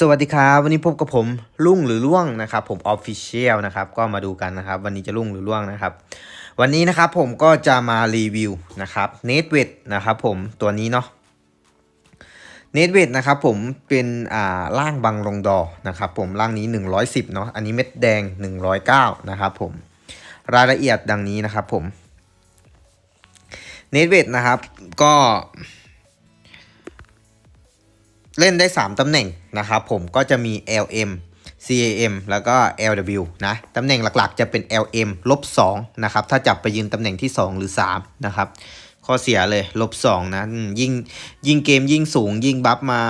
สวัสดีครับ วันนี้พบกับผมลุ่งหรือล่วงนะครับ ผมออฟฟิเชียลนะครับก็มาดูกันนะครับ วันนี้จะลุ่งหรือล่วงนะครับ วันนี้นะครับผมก็จะมารีวิวนะครับเนทเวทนะครับผมตัวนี้เนาะเนทเวทนะครับผมเป็นอ่าล่างบังลงดอนะครับผมล่างนี้ 110เนาะอันนี้เม็ดแดง 109นะครับผมรายละเอียดดังนี้นะครับผมเนทเวทนะครับก็ เล่นได้ 3 ตำแหน่งนะครับผมก็จะมี LM CAM แล้วก็ LW นะตำแหน่งหลักๆจะเป็น LM ลบ2นะครับถ้าจับไปยืนตำแหน่งที่ 2 หรือ 3 นะครับ ข้อเสียเลยลบ2นะยิ่งยิ่งเกมยิ่งสูง ยิ่งบัฟมา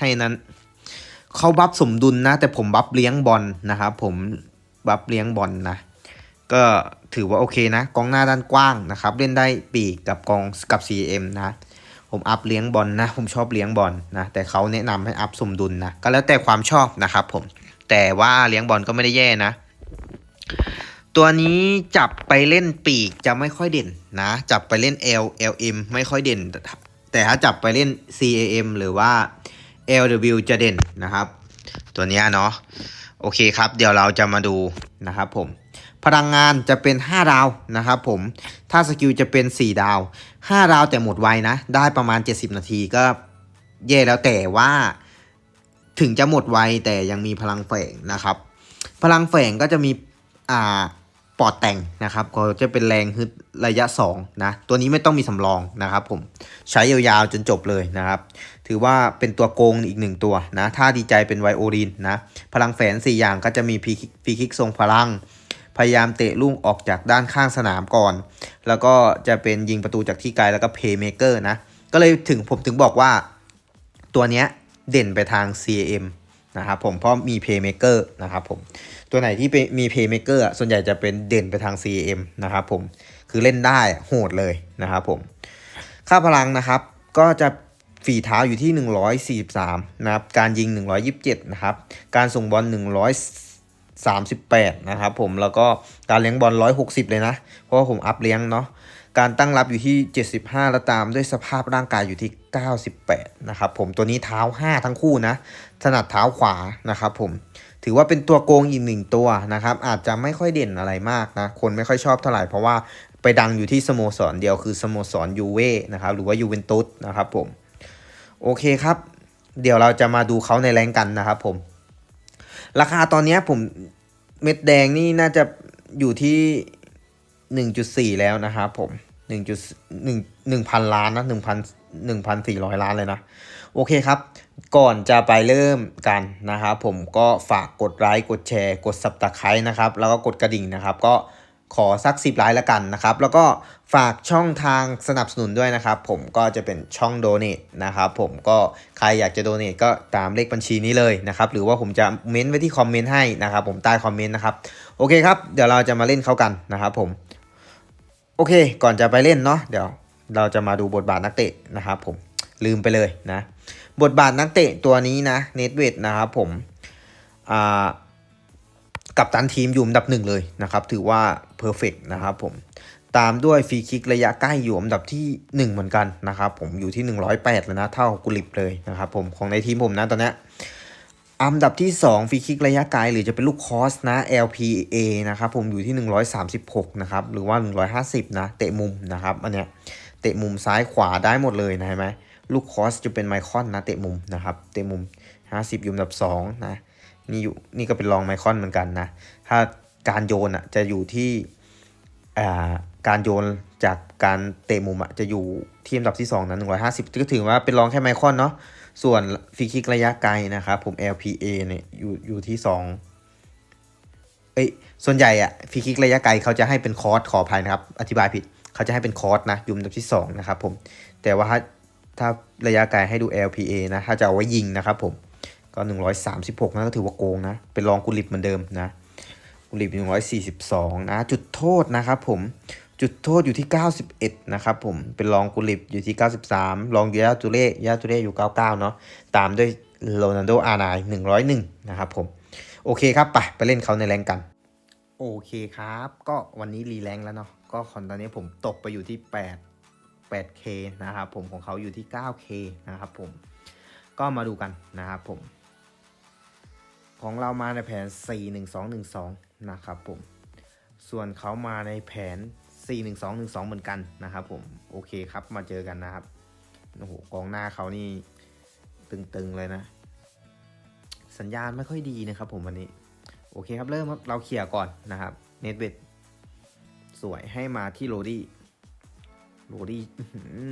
ให้นั้นเขาบัฟสมดุลนะ แต่ผมบัฟเลี้ยงบอลนะครับผมบัฟเลี้ยงบอลนะ ก็ถือว่าโอเคนะ กองหน้าด้านกว้างนะครับ เล่นได้ปีกกับกองกับ CM นะ ผมอัพเลี้ยงบอลนะ ผมชอบเลี้ยงบอลนะ แต่เขาแนะนำให้อัพสมดุลนะ ก็แล้วแต่ความชอบนะครับผม แต่ว่าเลี้ยงบอลก็ไม่ได้แย่นะ ตัวนี้จับไปเล่นปีกจะไม่ค่อยเด่นนะ จับไปเล่น L LM ไม่ค่อยเด่น แต่ถ้าจับไปเล่น CAM หรือว่า LW จะเด่นนะครับ ตัวนี้เนาะ โอเคครับ เดี๋ยวเราจะมาดูนะครับผม พลังงานจะเป็น 5 ดาวนะครับผม ถ้าสกิลจะเป็น 4 ดาว 5 ดาวแต่หมดไวนะ ได้ประมาณ 70 นาทีก็แย่แล้วแต่ว่า ถึงจะหมดไวแต่ยังมีพลังแฝงนะครับ พลังแฝงก็จะมีอ่าปอดแต่งนะครับก็จะเป็นแรงฮึดระยะ2นะตัวนี้ไม่ต้องมีสำรองนะครับผมใช้ยาวๆจนจบเลยนะครับ ถือว่าเป็นตัวโกงอีกหนึ่งตัวนะถ้าดีใจเป็นไวโอลินนะพลังแฝง4อย่างก็จะมีฟรีคิกฟรีคิกทรงพลัง พยายามเตะลูกออกจากด้านข้างสนามก่อน แล้วก็จะเป็นยิงประตูจากที่ไกลแล้วก็เพย์เมเกอร์นะ ก็เลยถึงผมถึงบอกว่าตัวเนี้ยเด่นไปทาง CAM นะครับผมเพราะมีเพย์เมเกอร์นะครับผมตัวไหนที่เป็นมีเพย์เมเกอร์ส่วนใหญ่จะเป็นเด่นไปทาง CAM นะครับผมคือเล่นได้โหดเลยนะครับผมค่าพลังนะครับก็จะฝีเท้าอยู่ที่ 143 นะครับ การยิง 127 นะครับ การส่งบอล 38 นะครับผมแล้วก็การเลี้ยงบอล 160 เลยนะ เพราะว่าผมอัพเลี้ยงเนาะการตั้งรับอยู่ที่ 75 แล้วตามด้วยสภาพร่างกายอยู่ที่ 98 นะครับผมตัวนี้เท้า 5 ทั้งคู่นะถนัดเท้าขวานะครับผมถือว่าเป็นตัวโกงอีกหนึ่งตัวนะครับอาจจะไม่ค่อยเด่นอะไรมากนะคนไม่ค่อยชอบเท่าไหร่เพราะว่าไปดังอยู่ที่สโมสรเดียวคือสโมสรยูเว่นะครับหรือว่ายูเวนตุสนะครับผมโอเคครับ เดี๋ยวเราจะมาดูเขาในแรงกันนะครับผม ราคาตอนนี้ผมเม็ดแดงนี่น่าจะอยู่ที่ 1.4 แล้วนะครับผม1.1 1,000 ล้านนะ1,000 1,400 ล้านเลยนะ โอเคครับ ก่อนจะไปเริ่มกันนะครับผมก็ฝากกดไลค์กดแชร์ กด subscribe นะครับ แล้วก็กดกระดิ่งนะครับ ก็ ขอสักสิบไลค์ล้วกันนะครับ แล้วก็ฝากช่องทางสนับสนุนด้วยนะครับ ผมก็จะเป็นช่องโดเน a นะครับ ผมก็ใครอยากจะโดเน a ก็ตามเลขบัญชีนี้เลยนะครับ หรือว่าผมจะเม้นไว้ที่คอมเมนต์ให้นะครับ ผมใต้คอมเมนต์นะครับ โอเคครับ เดี๋ยวเราจะมาเล่นเข้ากันนะครับ ผม โอเค ก่อนจะไปเล่นเนาะ เดี๋ยวเราจะมาดูบทบาทนักเตะนะครับ ผม ลืมไปเลยนะ บทบาทนักเตะตัวนี้นะ เนตเวทนะครับ ผม อ่า กับตันทีมอยู่อันดับหนึ่งเลยนะครับ ถือว่าเพอร์เฟกนะครับผมตามด้วยฟรีคิกระยะใกล้อยู่อันดับที่ 1 เหมือนกันนะครับผมอยู่ที่ 108 แล้วนะ เท่ากุลิบเลยนะครับผมของในทีมผมนะตอนนี้อันดับที่ 2ฟรีคิกระยะไกลหรือจะเป็นลูกคอสนะ LPA นะครับผมอยู่ที่ 136 นะครับหรือว่า 150 นะ เตะมุมนะครับอันเนี้ยเตะมุมซ้ายขวาได้หมดเลยนะเห็นไหมลูกคอสจะเป็นไมคอนนะเตะมุมนะครับเตะมุม 50 อยู่อันดับ2นะ นี่อยู่นี่ก็เป็นรองไมคอนเหมือนกันนะ ถ้าการโยนอะจะอยู่ที่การโยนจากการเตะมุมอะจะอยู่ที่อันดับที่ 2นะ150ก็ถือว่าเป็นรองแค่ไมคอนเนาะส่วนฟรีคิกระยะไกลนะครับผม LPA เนี่ยอยู่อยู่ที่ 2 เอ้ยส่วนใหญ่อะฟรีคิกระยะไกลเขาจะให้เป็นคอร์สขออภัยนะครับ อธิบายผิดเขาจะให้เป็นคอร์สนะอยู่อันดับที่ 2 นะครับผม แต่ว่าถ้าถ้าระยะไกลให้ดู LPA นะ ถ้าจะเอาไว้ยิงนะครับผม ก็ 136นะก็ถือว่าโกงนะ เป็นรองกุลิบเหมือนเดิมนะ กุลิบ142 นะ จุดโทษนะครับผม จุดโทษอยู่ที่ 91 นะครับผม เป็นรองกุลิบอยู่ที่ 93 รองยาตุเล่ยาตุเล่อยู่ 99 เนาะ ตามด้วยโรนัลโดอาร์ไน101 นะครับผม โอเคครับ ไป ไปเล่นเขาในแรงกัน โอเคครับ ก็วันนี้รีแรงแล้วเนาะ ก็คอนตอนนี้ผมตกไปอยู่ที่ 8 8K นะครับผม ของเขาอยู่ที่ 9K นะครับผม ก็มาดูกันนะครับผม ของเรามาในแผน 41212 นะครับผม ส่วนเขามาในแผน 41212 เหมือนกันนะครับผม โอเคครับ มาเจอกันนะครับ โอ้โห กองหน้าเขานี่ตึงๆเลยนะ สัญญาณไม่ค่อยดีนะครับผมวันนี้ โอเคครับ เริ่มครับ เราเคลียก่อนนะครับ เน็ตเวดสวยให้มาที่โรดี้โรดี้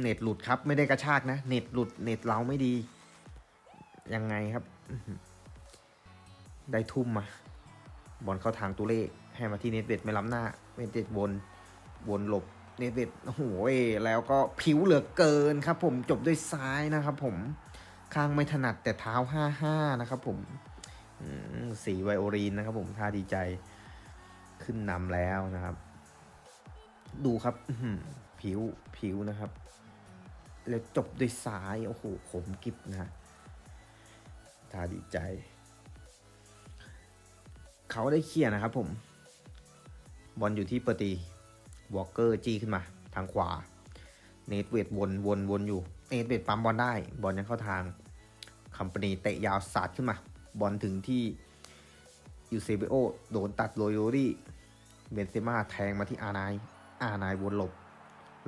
เน็ตหลุดครับ ไม่ได้กระชากนะ เน็ตหลุด เน็ตเราไม่ดี ยังไงครับ ได้ทุ่มมา บอลเข้าทางตุเล่ให้มาที่เนตเวดไม่ล้ำหน้าเนตเวดวนวนหลบเนตเวดโอ้โหแล้วก็ผิวเหลือเกินครับ ผมจบด้วยซ้ายนะครับ ผมข้างไม่ถนัดแต่เท้า5-5นะครับ ผมสีไวโอรีนนะครับ ผมท่าดีใจขึ้นนำแล้วนะครับ ดูครับผิวผิวนะครับ แล้วจบด้วยซ้าย โอ้โหขมกิบนะท่าดีใจ เขาได้เคลียร์นะครับผม บอลอยู่ที่เปอร์ตีวอลเกอร์จี้ขึ้นมา ทางขวา เนทเวดวนวนวนอยู่ เนทเวดปั๊มบอลได้ บอลยังเข้าทางคัมปานีเตะยาวสาดขึ้นมา บอลถึงที่ยูเซเบโอโดนตัดโรยโยรี่เบนเซม่าแทงมาที่อาร์นาย อาร์นายวนหลบ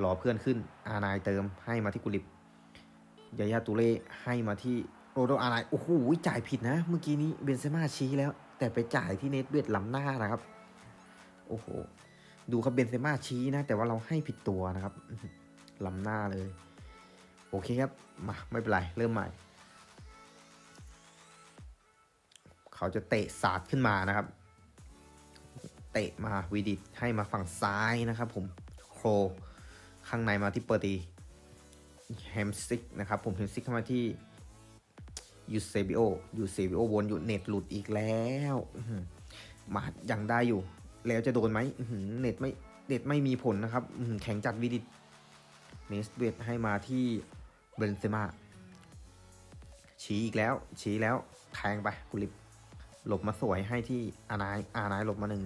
รอเพื่อนขึ้น อาร์นายเติมให้มาที่กุลิบยายาตูเล่ให้มาที่โรโดอาร์นาย โอ้โหจ่ายผิดนะ เมื่อกี้นี้เบนเซม่าชี้แล้ว แต่ไปจ่ายที่เนทเวดล้ำหน้านะครับ โอ้โห ดูครับเบนเซม่าชี้นะ แต่ว่าเราให้ผิดตัวนะครับล้ำหน้าเลย โอเคครับ มาไม่เป็นไร เริ่มใหม่ เขาจะเตะสาดขึ้นมานะครับ เตะมาวีดิตให้มาฝั่งซ้ายนะครับ ผมโครข้างในมาที่เปอร์ตีแฮมซิกนะครับ ผมแฮมซิกเข้ามาที่ ยูเซบิโอยูเซบิโอวนอยู่เน็ตหลุดอีกแล้วมายังได้อยู่ แล้วจะโดนไหมเน็ตไม่เน็ตไม่มีผลนะครับแข็งจัดวีดิตเนสเวทให้มาที่เบนเซม่าชี้อีกแล้ว ชี้แล้วแทงไปกุลิบหลบมาสวยให้ที่อานายอานายหลบมาหนึ่ง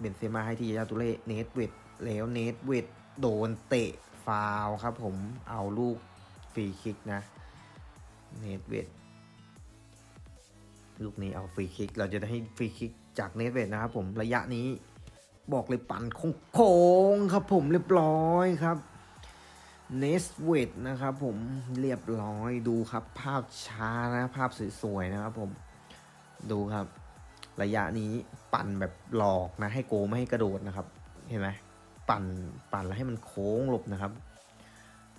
เบนเซม่าให้ที่ยาตุเล่เนทเวดแล้วเนทเวดโดนเตะฟาวครับผมเอาลูกฟรีคิกนะ เนทเวดลูกนี้เอาฟรีคิก เราจะได้ให้ฟรีคิกจากเนทเวดนะครับผมระยะนี้บอกเลยปั่นโค้งครับผมเรียบร้อยครับเนสเวดนะครับผมเรียบร้อยดูครับ ภาพช้านะ ภาพสวยๆนะครับผมดูครับ ระยะนี้ปั่นแบบหลอกนะ ให้โกไม่ให้กระโดดนะครับ เห็นไหมปั่นปั่นแล้วให้มันโค้งหลบนะครับ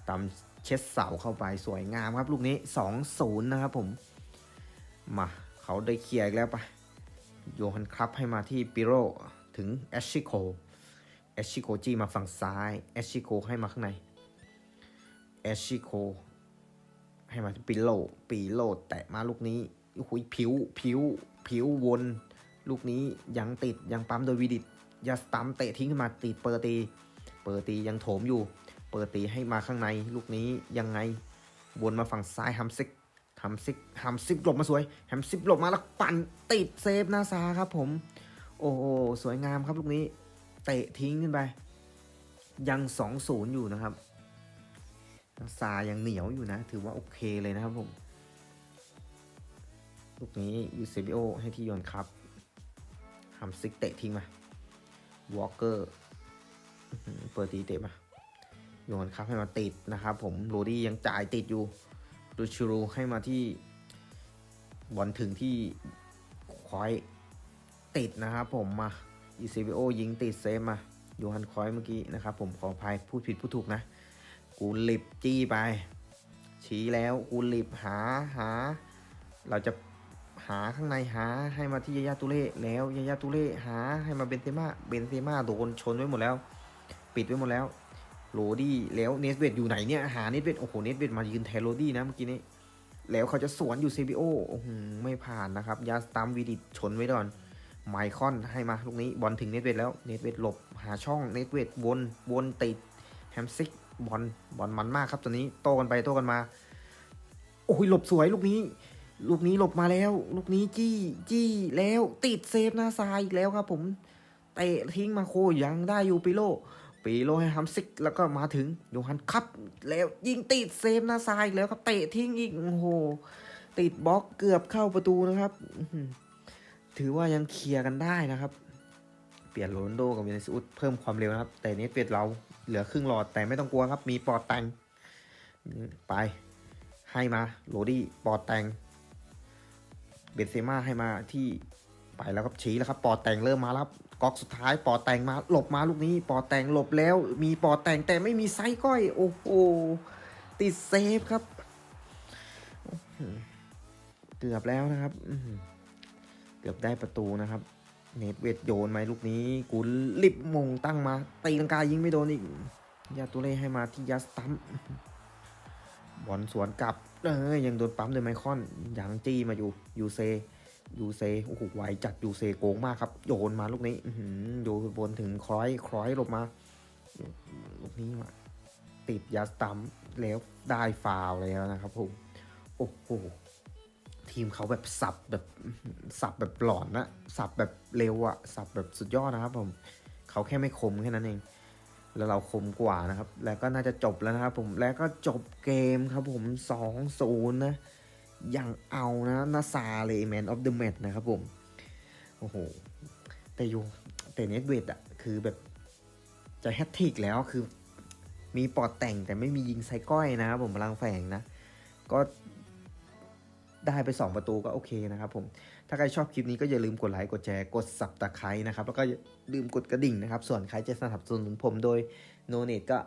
ตาม เช็ดเสาเข้าไปสวยงามครับ ลูกนี้ 2-0 นะครับผม มาเขาได้เคลียร์อีกแล้วปะโยฮันครับให้มาที่ปิโรถึงแอชชิโคแอชชิโคจี้มาฝั่งซ้ายแอชชิโคให้มาข้างในแอชชิโคให้มาที่ปิโลปิโลแตะมาลูกนี้โอ้โหผิวผิวผิววนลูกนี้ยังติดยังปั๊มโดยวิดิตยาสตัมเตะทิ้งขึ้นมาติดเปอร์ตี เปอร์ตียังโถมอยู่ เปอร์ตีให้มาข้างในลูกนี้ยังไงวนมาฝั่งซ้ายฮัมซิกฮัมซิกฮัมซิกหลบมาสวยฮัมซิกหลบมาแล้วปั่นติดเซฟหน้าซาครับผม โอ้โหสวยงามครับลูกนี้ เตะทิ้งขึ้นไป ยังสองศูนย์อยู่นะครับซายังเหนียวอยู่นะ ถือว่าโอเคเลยนะครับผม ลูกนี้ยูเซบิโอให้ที่โยนครับฮัมซิกเตะทิ้งมาวอลเกอร์เปิดตีเตะมา โยนครับให้มาติดนะครับ ผมโรดี้ยังจ่ายติดอยู่ดูชูรูให้มาที่บอลถึงที่ควายติดนะครับผมมายูเซบิโอยิงติดเซฟมาโยฮันคอยเมื่อกี้นะครับผมขออภัยพูดผิดพูดถูกนะ กูลิบจี้ไป ชี้แล้วกูลิบหาหา เราจะหาข้างในหาให้มาที่ยายาตุเล่แล้วยายาตุเล่หาให้มาเบนเซม่าเบนเซม่าโดนชนไว้หมดแล้ว ปิดไว้หมดแล้ว โรดี้แล้วเนสเวดอยู่ไหนเนี่ยหาเนสเวดโอ้โหเนสเวดมายืนแทนโรดี้นะเมื่อกี้นี้ แล้วเขาจะสวนอยู่เซบิโอโอ้โหไม่ผ่านนะครับ ยาสตัมวีดิตชนไว้ก่อนไมคอนให้มาลูกนี้บอลถึงเนสเวดแล้วเนสเวดหลบหาช่องเนสเวดวนวนติดแฮมซิกบอลบอลมันมากครับตัวนี้โต้กันไปโต้กันมา โอ้ยหลบสวยลูกนี้ ลูกนี้หลบมาแล้ว ลูกนี้จี้จี้แล้วติดเซฟหน้าซ้ายอีกแล้วครับผมเตะทิ้งมาโคยังได้อยู่ปิโล ปิโลให้ฮัมซิกแล้วก็มาถึงโยฮันครับแล้วยิงติดเซฟนาซายแล้วครับเตะทิ้งอีกโอ้โหติดบล็อกเกือบเข้าประตูนะครับ ถือว่ายังเคลียร์กันได้นะครับ เปลี่ยนโรนโดกับวินิสอุสเพิ่มความเร็วนะครับ แต่เนสเวดเราเหลือครึ่งหลอดแต่ไม่ต้องกลัวครับ มีปอดแตงไป ให้มาโรดี้ปอดแตงเบนเซม่าให้มาที่ไปแล้วครับชี้แล้วครับ ปอดแตงเริ่มมาแล้ว ก๊อกสุดท้ายปอดแตงมาหลบมาลูกนี้ปอดแตงหลบแล้ว มีปอดแตงแต่ไม่มีไซก้อย โอ้โหติดเซฟครับ เกือบแล้วนะครับเกือบได้ประตูนะครับ เนตเวทโยนไหมลูกนี้กูลิบมงตั้งมาตีลังกายิงไม่โดนอีกยาตัวเล่ให้มาที่ยัสตัมบอลสวนกลับเอ้ยยังโดนปั๊มโดยไมคอนยังจี้มาอยู่ยูเซ ยูเซโอ้โหไวจัดยูเซโกงมากครับ โยนมาลูกนี้โยนบนถึงคล้อยคล้อยหลบมาลูกนี้มาติดยัสตัมแล้วได้ฟาวล์แล้วนะครับผมโอ้โหทีมเขาแบบสับแบบสับแบบหลอนนะสับแบบเร็วอะสับแบบสุดยอดนะครับ ผมเขาแค่ไม่คมแค่นั้นเองแล้วเราคมกว่านะครับ แล้วก็น่าจะจบแล้วนะครับผมแล้วก็จบเกมครับผม2 0นะ ย่างเอานะนาซาเลยแมนออฟเดอะแมตนะครับผม โอ้โห แต่อยูแต่เน็ตเวดอะคือแบบจะแฮตทิกแล้วคือมีปอดแต่งแต่ไม่มียิงไซก้อยนะครับผมพลังแฝงนะ ก็ได้ไป 2 ประตูก็โอเคนะครับผม ถ้าใครชอบคลิปนี้ก็อย่าลืมกดไลค์ กดแชร์ กดสับตะไคร้นะครับ แล้วก็ลืมกดกระดิ่งนะครับ ส่วนใครจะสนับสนุนผมโดยโนเนตก็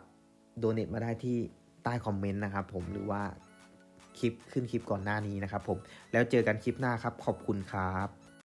โดเนตมาได้ที่ใต้คอมเมนต์นะครับผมหรือว่า คลิปขึ้นคลิปก่อนหน้านี้นะครับผมแล้วเจอกันคลิปหน้าครับขอบคุณครับ